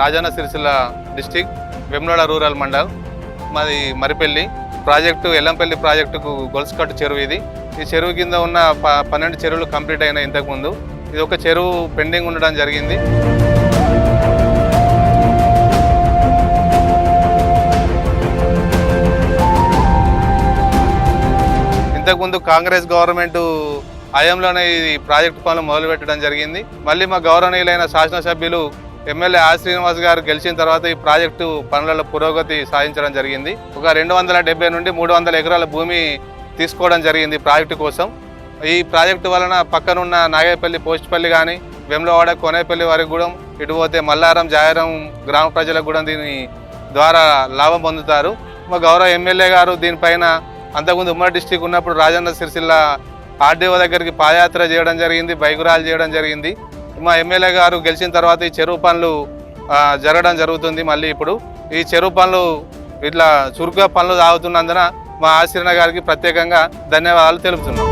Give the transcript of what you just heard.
Rajanna Sircilla district Vemloda rural mandal. మాది Maripelli. Project Yellampalli ప్రాజెక్టుకు గొలుసుకట్టు చెరువు ఇది. ఈ చెరువు కింద ఉన్న ప పన్నెండు చెరువులు కంప్లీట్ అయినాయి ఇంతకుముందు. ఇది ఒక చెరువు పెండింగ్ ఉండడం జరిగింది. ఇంతకుముందు కాంగ్రెస్ గవర్నమెంట్ హయాంలోనే ఈ ప్రాజెక్టు పనులు మొదలుపెట్టడం జరిగింది. మళ్ళీ మా గౌరవనీయులైన శాసనసభ్యులు ఎమ్మెల్యే ఆర్ శ్రీనివాస్ గారు గెలిచిన తర్వాత ఈ ప్రాజెక్టు పనులలో పురోగతి సాధించడం జరిగింది. ఒక రెండు వందల డెబ్బై నుండి మూడు వందల ఎకరాల భూమి తీసుకోవడం జరిగింది ప్రాజెక్టు కోసం. ఈ ప్రాజెక్టు వలన పక్కనున్న నాగేపల్లి పోస్ట్పల్లి కానీ వెమ్లవాడ కోనేపల్లి వరకు కూడా ఇటు పోతే మల్లారం జాయరం గ్రామ ప్రజలకు కూడా దీని ద్వారా లాభం పొందుతారు. మా గౌరవ ఎమ్మెల్యే గారు దీనిపైన అంతకుముందు ఉమ్మడి డిస్టిక్ ఉన్నప్పుడు రాజన్న సిరిసిల్ల ఆర్డీఓ దగ్గరికి పాదయాత్ర చేయడం జరిగింది బైకురాలు చేయడం జరిగింది. మా ఎమ్మెల్యే గారు గెలిచిన తర్వాత ఈ చెరువు పనులు జరగడం జరుగుతుంది. మళ్ళీ ఇప్పుడు ఈ చెరువు పనులు ఇట్లా చురుకుగా పనులు సాగుతున్నందున మా ఆశీర్ణ గారికి ప్రత్యేకంగా ధన్యవాదాలు తెలుపుతున్నాం.